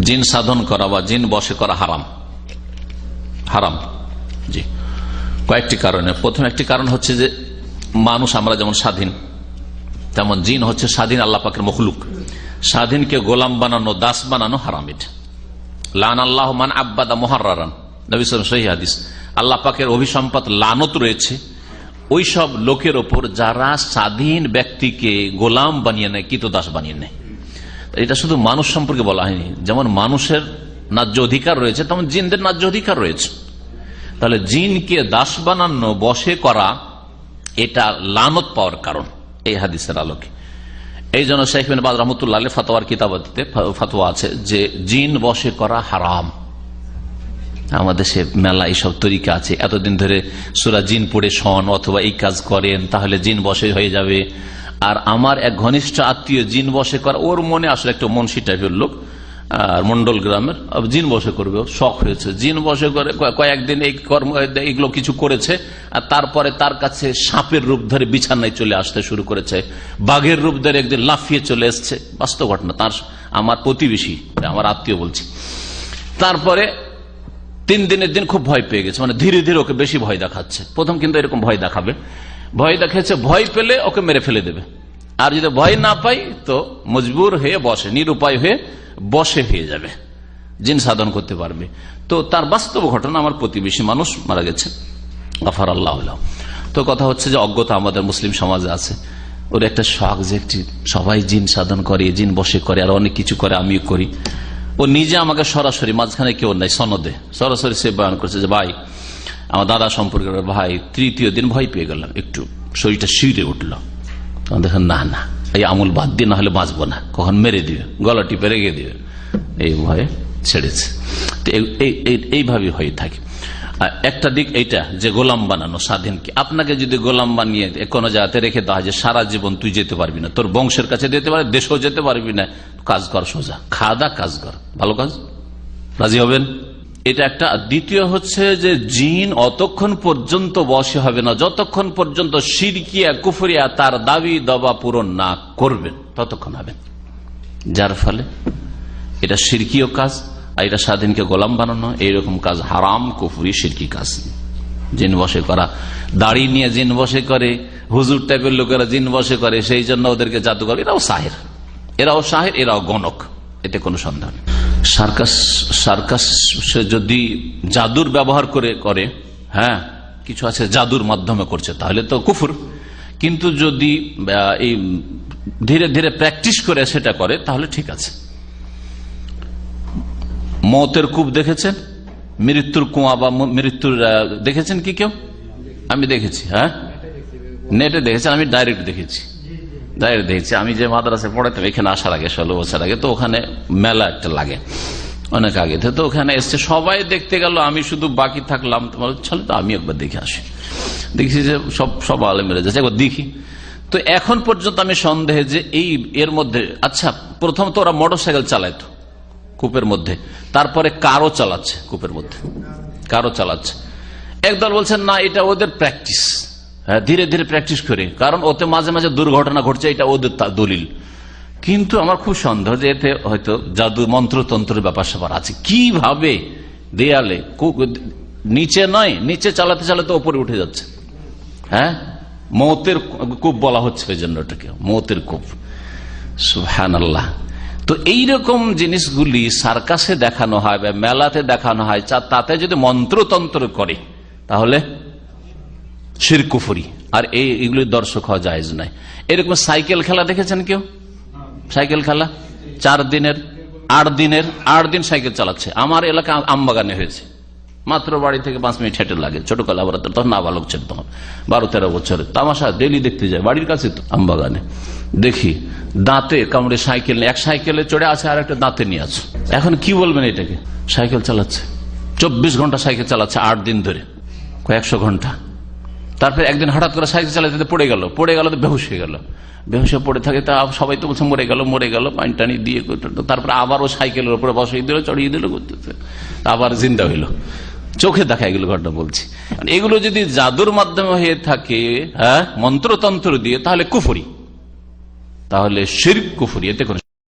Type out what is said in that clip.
জিন- সাধন করা বা জিন বসে করা হারাম। হারাম। জি। কয়েকটি কারণে। প্রথম একটি কারণ হচ্ছে যে মানুষ আমরা যেমন স্বাধীন, তেমন জিন হচ্ছে স্বাধীন আল্লাহ পাকের মখলুক। স্বাধীনকে গোলাম বানানো, দাস বানানো হারাম এটা। লান আল্লাহ মান আব্বাদা মহারান হাদিস। আল্লাহ পাকের অভিসম্পাত লানত রয়েছে। ওই সব লোকের ওপর যারা স্বাধীন ব্যক্তিকে গোলাম বানিয়ে নেয় দাস বানিয়ে নেয়। এটা শুধু মানুষ সম্পর্কে বলা হয়নি। যেমন মানুষের ন্যায্য অধিকার রয়েছে, তেমন জিনদের ন্যায্য অধিকার রয়েছে। তাহলে জিনকে দাস বানানো, বসে করা, এটা লানত পাওয়ার কারণ এই হাদিসের আলোকে। এই জন্য শেখ বিন বাজ রহমতুল্লাহ ফতোয়ার কিতাবতে ফতোয়া আছে যে, জিন বসে করা হারাম। আমাদের সে মেলা এইসব তরিকা আছে। এতদিন ধরে সুরা জিন পড়ে শন, অথবা এই কাজ করেন, তাহলে জিন বসে হয়ে যাবে। আর আমার এক ঘনিষ্ঠ আত্মীয় জিন বসে করা, ওর মনে আসলে একটা মনসি টাইপের লোক, আর মন্ডল গ্রামের জিন বসে করবে শখ হয়েছে। জিন বসে করে কয়েকদিন এই কর্ম এগুলো কিছু করেছে, আর তারপরে তার কাছে সাপের রূপ ধরে বিছানায় চলে আসতে শুরু করেছে। বাঘের রূপ ধরে একদিন লাফিয়ে চলে এসছে। বাস্তব ঘটনা, তার আমার প্রতিবেশী, আমার আত্মীয় বলছি। তারপরে তিন দিনের দিন খুব ভয় পেয়ে গেছে মানে ধীরে ধীরে ওকে বেশি ভয় দেখাচ্ছে। প্রথম কিন্তু এরকম ভয় দেখাবে। ভয় দেখাচ্ছে, ভয় পেলে ওকে মেরে ফেলে দেবে। আর যদি ভয় না পাই, তো মজবুর হয়ে বসে, নিরুপায় হয়ে বসে হয়ে যাবে, জিন সাধন করতে পারবে। তো তার বাস্তব ঘটনা, আমার প্রতিবেশী মানুষ মারা গেছে। আফার আল্লাহ তো কথা হচ্ছে যে অজ্ঞতা আমাদের মুসলিম সমাজে আছে। ওর একটা শখ যে একটি, সবাই জিন সাধন করে, জিন বসে করে, আর অনেক কিছু করে, আমিও করি। ও নিজে আমাকে সরাসরি, মাঝখানে কেউ নাই, সনদে, সরাসরি সে বয়ান করছে যে, ভাই, আমার দাদা সম্পর্কে ভাই, তৃতীয় দিন ভয় পেয়ে গেলাম, একটু শরীরটা শিউরে উঠল। দেখেন, না না, এই আমুল বাদ দিয়ে না হলে বাঁচবো না। কখন মেরে দিবে গলা টিপে রেগে দিবে। এই ভয়ে ছেড়েছে। এইভাবে হয়ে থাকে। একটা দিক এইটা, যে গোলাম বানানো স্বাধীনকে আপনাকে যদি গোলাম বানিয়ে কোনো জায়গাতে রেখে দেওয়া যে সারা জীবন তুই যেতে পারবি না, তোর বংশের কাছে যেতে পারবি দেশেও যেতে পারবি না, কাজ কর সোজা। খাওয়া কাজ কর। ভালো কাজ? রাজি হবেন? এটা একটা। দ্বিতীয় হচ্ছে যে জিন অতক্ষণ পর্যন্ত বসে হবে না। যতক্ষণ পর্যন্ত সিরকিয়া, কুফরিয়া তার দাবি দবা পূরণ না করবেন, ততক্ষণ হবেন যার ফলে এটা সিরকিও কাজ, আর এটা স্বাধীনকে গোলাম বানানো, এইরকম কাজ হারাম, কুফুরি, সিরকি কাজ জিন বসে করা। দাড়ি নিয়ে জিন বসে করে, হুজুর টাইপের লোকেরা জিন বসে করে, সেই জন্য ওদেরকে জাদুঘর, এরাও সাহের। এরাও সাহের, এরাও গণক, এতে কোনো সন্দেহ নেই। সার্কাস সার্কাস সে যদি জাদুর ব্যবহার করে করে হ্যাঁ কিছু আছে জাদুর মাধ্যমে করছে, তাহলে তো কুফুর। কিন্তু যদি এই ধীরে ধীরে প্র্যাকটিস করে সেটা করে, তাহলে ঠিক আছে। মতের কূপ দেখেছেন? মৃত্যুর কুয়া বা মৃত্যুর দেখেছেন কি কেউ? আমি দেখেছি হ্যাঁ? নেটে দেখেছেন, আমি ডাইরেক্ট দেখেছি। ডাইরেক্ট দেখেছি আমি যে মাদ্রাসে পড়াতাম এখানে আসার আগে, ষোলো বছর আগে, তো ওখানে মেলা একটা লাগে, অনেক আগে। তো ওখানে এসছে, সবাই দেখতে গেল, আমি শুধু বাকি থাকলাম। তোমার চলো তো, আমি একবার দেখে আসি। দেখছি যে সব সব আলে মেরে যাচ্ছে, একবার দেখি। তো এখন পর্যন্ত আমি সন্দেহে যে এই, এর মধ্যে আচ্ছা প্রথম তো ওরা মোটর সাইকেল চালাইতো কূপের মধ্যে, তারপরে কারও চালাচ্ছে কূপের মধ্যে, কারও চালাচ্ছে। একদল বলছেন না, এটা ওদের প্র্যাকটিস হ্যাঁ ধীরে ধীরে প্র্যাকটিস করে। কারণ ওতে মাঝে মাঝে দুর্ঘটনা ঘটছে, এটা ওদের দলিল। কিন্তু আমার খুব সন্দেহ যে এতে হয়তো জাদু মন্ত্রতন্ত্রের ব্যাপার স্যাপার আছে। কীভাবে দেয়ালে নিচে নয়, নিচে চালাতে চালাতে ওপরে উঠে যাচ্ছে। হ্যাঁ? মৌতের কূপ বলা হচ্ছে ওই জন্য ওটাকে মৌতের কূপ। সুহান আল্লাহ তো এইরকম জিনিসগুলি সার্কাসে দেখানো হয় বা মেলাতে দেখানো হয় তাতে যদি মন্ত্রতন্ত্র করে, তাহলে শিরকুফুরি আর এই এগুলি দর্শক হওয়া যায় নাই এরকম সাইকেল খেলা দেখেছেন কেউ? সাইকেল খেলা? চার দিনের, আট দিনের, আট দিন সাইকেল চালাচ্ছে। আমার এলাকা আমবাগানে হয়েছে। মাত্র বাড়ি থেকে পাঁচ মিনিট হেঁটে লাগে। ছোট কালা আবার তখন না বালক ছিল তখন। বারো তেরো বছরের। তামাশা ডেলি দেখতে যায়। বাড়ির কাছে তো, আমবাগানে। দেখি, দাঁতে কামড়ে সাইকেল এক সাইকেলে চড়ে আছে আর একটা দাঁতে নিয়ে আছে। এখন কি বলবেন এটাকে? সাইকেল চালাচ্ছে। চব্বিশ ঘণ্টা সাইকেল চালাচ্ছে আট দিন ধরে। কয়েকশো ঘণ্টা। তারপরে একদিন হঠাৎ করে সাইকেল চালাতে পড়ে গেল পড়ে গেল তো বেহুশ হয়ে গেল। বেহুশ পড়ে থাকে তা সবাই তো বলছে, মরে গেল মরে গেল, পানি টানি দিয়ে তারপরে আবার ও সাইকেলের উপরে বসিয়ে দিল, চড়িয়ে দিল করতেছে আবার জিন্দা হইল। চোখে দেখা এগুলো ঘটনা বলছি। এগুলো যদি জাদুর মাধ্যমে হয়ে থাকে হ্যাঁ মন্ত্রতন্ত্র দিয়ে, তাহলে কুফুরি। তাহলে শির কুফুরি, এতে কোনো